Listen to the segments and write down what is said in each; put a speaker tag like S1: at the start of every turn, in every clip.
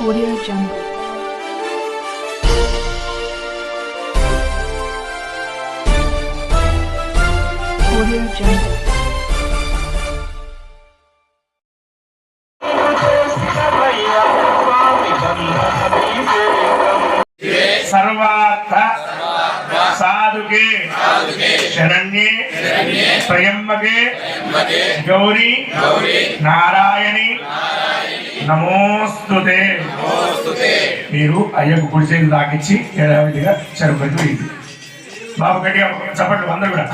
S1: Audio Jungle. Audio Jungle.
S2: సర్వార్థ సాధుకే శరణ్యే త్రయంబకే గౌరీ నారాయణి నమోస్తుతే. మీరు అయ్యకు చేతులు తాకిచ్చి ఏడావిడిగా చెరుపతి ఇది బాబు గట్టిగా చప్పట్లు అందరూ కూడా.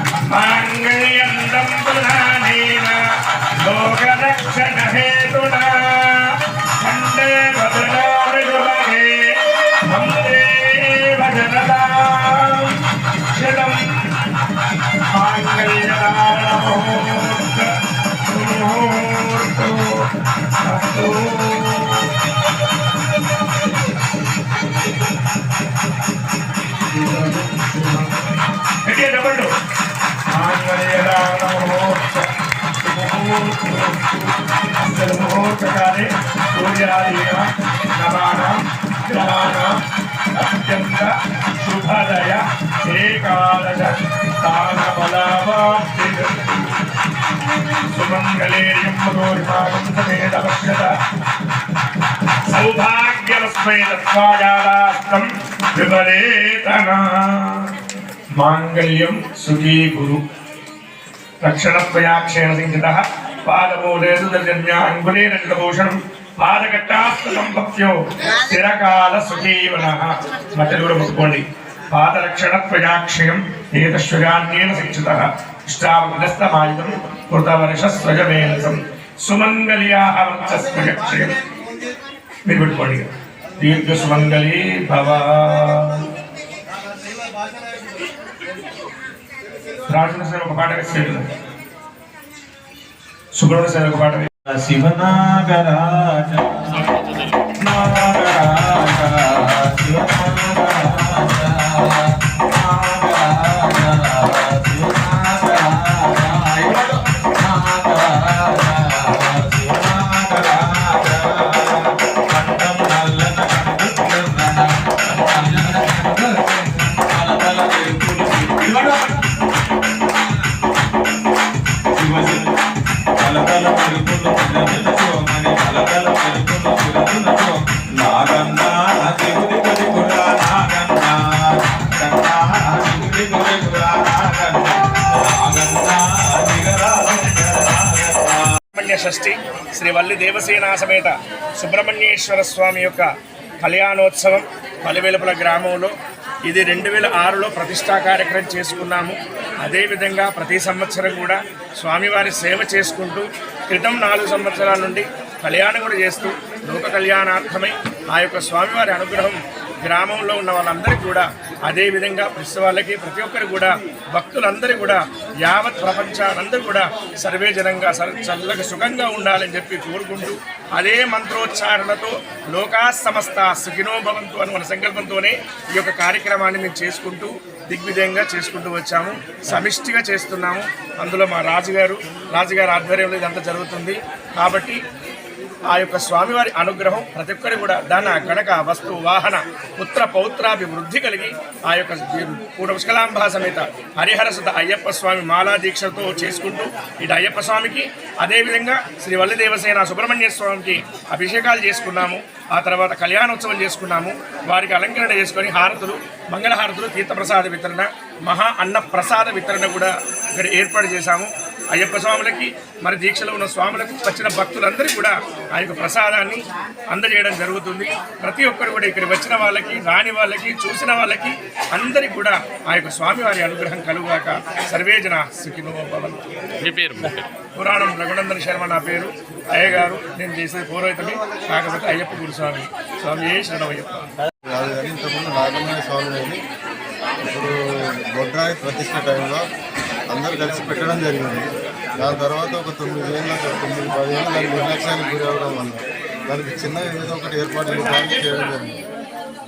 S2: सर्वोपकारे सूर्यादीनां शुभदय एकादश स्थानबलावाप्ति सुखी गुरु। మాంగళ్యం ప్రయాక్షేణ గురు రక్షణత్వయాక్షేణ సంచిత పాదమూలే సుదర్జన్య స్థిరకాల సుఖీవన మధ్యలో కూడా ముట్టుకోండి పాదరక్షణత్వయాక్షయం ఏతశ్వగాన్యేన శిక్షిత ఇష్టావగ్రస్తమాయుధం కృతవర్షస్వజమేనసం సుమంగళ్యాహ వర్చస్వయక్షయం మీరు పెట్టుకోండి దీర్ఘ సుమంగళీ భవ। రాజుల సేవ ఒక పాట వేసేది సుబ్రహ్మణ్య సేవ ఒక పాట
S3: శివనాగరాజ.
S2: షష్ఠి శ్రీ వల్లి దేవసేనా సమేత సుబ్రహ్మణ్యేశ్వర స్వామి యొక్క కళ్యాణోత్సవం పలివెలుపుల గ్రామంలో. ఇది రెండు వేల ఆరులో ప్రతిష్టా కార్యక్రమం చేసుకున్నాము. అదేవిధంగా ప్రతి సంవత్సరం కూడా స్వామివారి సేవ చేసుకుంటూ క్రితం నాలుగు సంవత్సరాల నుండి కళ్యాణం కూడా చేస్తూ లోక కళ్యాణార్థమై ఆ యొక్క స్వామివారి అనుగ్రహం గ్రామంలో ఉన్న వాళ్ళందరికీ కూడా అదే విధంగా ప్రతి వాళ్ళకి ప్రతి ఒక్కరు కూడా భక్తులందరూ కూడా యావత్ ప్రపంచానందరూ కూడా సర్వే జనంగా చల్లగా సుఖంగా ఉండాలని చెప్పి కోరుకుంటూ అదే మంత్రోచ్చారణతో లోకా సమస్త సుఖినో భవంతు అని మన సంకల్పంతోనే ఈ యొక్క కార్యక్రమాన్ని మేము చేసుకుంటూ దిగ్విజయంగా చేసుకుంటూ వచ్చాము. సమిష్టిగా చేస్తున్నాము. అందులో మా రాజుగారు రాజుగారి ఆధ్వర్యంలో ఇదంతా జరుగుతుంది. కాబట్టి ఆ యొక్క స్వామివారి అనుగ్రహం ప్రతి ఒక్కరి కూడా ధన గణక వస్తు వాహన పుత్ర పౌత్రాభివృద్ధి కలిగి ఆ యొక్క పుష్కలాంబ సమేత హరిహరసుత అయ్యప్ప స్వామి మాలా దీక్షతో చేసుకుంటూ ఇటు అయ్యప్ప స్వామికి అదేవిధంగా శ్రీ వల్లిదేవసేన సుబ్రహ్మణ్య స్వామికి అభిషేకాలు చేసుకున్నాము. ఆ తర్వాత కళ్యాణోత్సవం చేసుకున్నాము. వారికి అలంకరణ చేసుకొని హారతులు మంగళహారతులు తీర్థప్రసాద వితరణ మహా అన్న ప్రసాద వితరణ కూడా ఇక్కడ ఏర్పాటు చేశాము. అయ్యప్ప స్వాములకి మరి దీక్షలో ఉన్న స్వాములకు వచ్చిన భక్తులందరికీ కూడా ఆ యొక్క ప్రసాదాన్ని అందజేయడం జరుగుతుంది. ప్రతి ఒక్కరు కూడా ఇక్కడ వచ్చిన వాళ్ళకి రాని వాళ్ళకి చూసిన వాళ్ళకి అందరికీ కూడా ఆ యొక్క స్వామివారి అనుగ్రహం కలుగాక. సర్వేజన సుఖినో
S4: మీ పేరు?
S2: పురాణం రఘునందన శర్మ నా పేరు. అయ్య గారు నేను చేసేది పౌరోహితమే కాకపోతే అయ్యప్ప గురుస్వామి. స్వామి ఏ శరణమయ్యప్ప
S5: ఇంతకుముందు స్వామి ఇప్పుడు బొడ్రాయి ప్రతిష్ట టైంలో అందరూ కలిసి పెట్టడం జరిగింది. దాని తర్వాత ఒక తొమ్మిది ఏళ్ళ తొమ్మిది పది ఏళ్ళు దాని నిర్లక్ష్యానికి గురి అవ్వడం వల్ల దానికి చిన్న ఏదో ఒకటి ఏర్పాటు చేయడానికి చేయడం జరిగింది.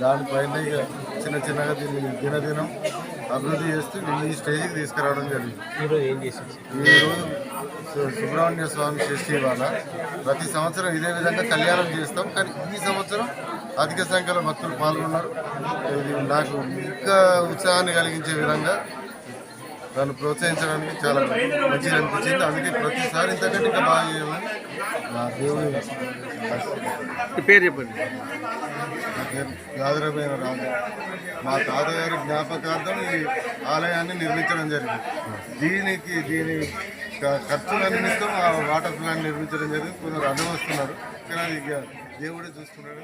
S5: దానిపైన ఇక చిన్న చిన్నగా దీన్ని దినదినం అభివృద్ధి చేస్తూ ఈ స్టేజ్కి తీసుకురావడం జరిగింది.
S4: ఈరోజు
S5: సుబ్రహ్మణ్య స్వామి షష్ఠి ఇవాళ ప్రతి సంవత్సరం ఇదే విధంగా కళ్యాణం చేస్తాం. కానీ ఈ సంవత్సరం అధిక సంఖ్యలో భక్తులు పాల్గొన్నారు. ఇది నాకు ఇంకా ఉత్సాహాన్ని కలిగించే విధంగా దాన్ని ప్రోత్సహించడానికి చాలా మంచిగా అనిపించింది. అందుకే ప్రతిసారి ఇంతకంటే ఇంకా బాగా చేయాలని నా దేవుని
S4: పేరు చెప్పండి.
S5: యాదరమైన రాజు మా తాతగారి జ్ఞాపకార్థం ఈ ఆలయాన్ని నిర్మించడం జరిగింది. దీనికి దీని ఖర్చుల నిమిత్తం ఆ వాటర్ ప్లాంట్ నిర్మించడం జరిగింది. కొందరు అడ్డం వస్తున్నారు కానీ దేవుడే చూసుకున్నాడు.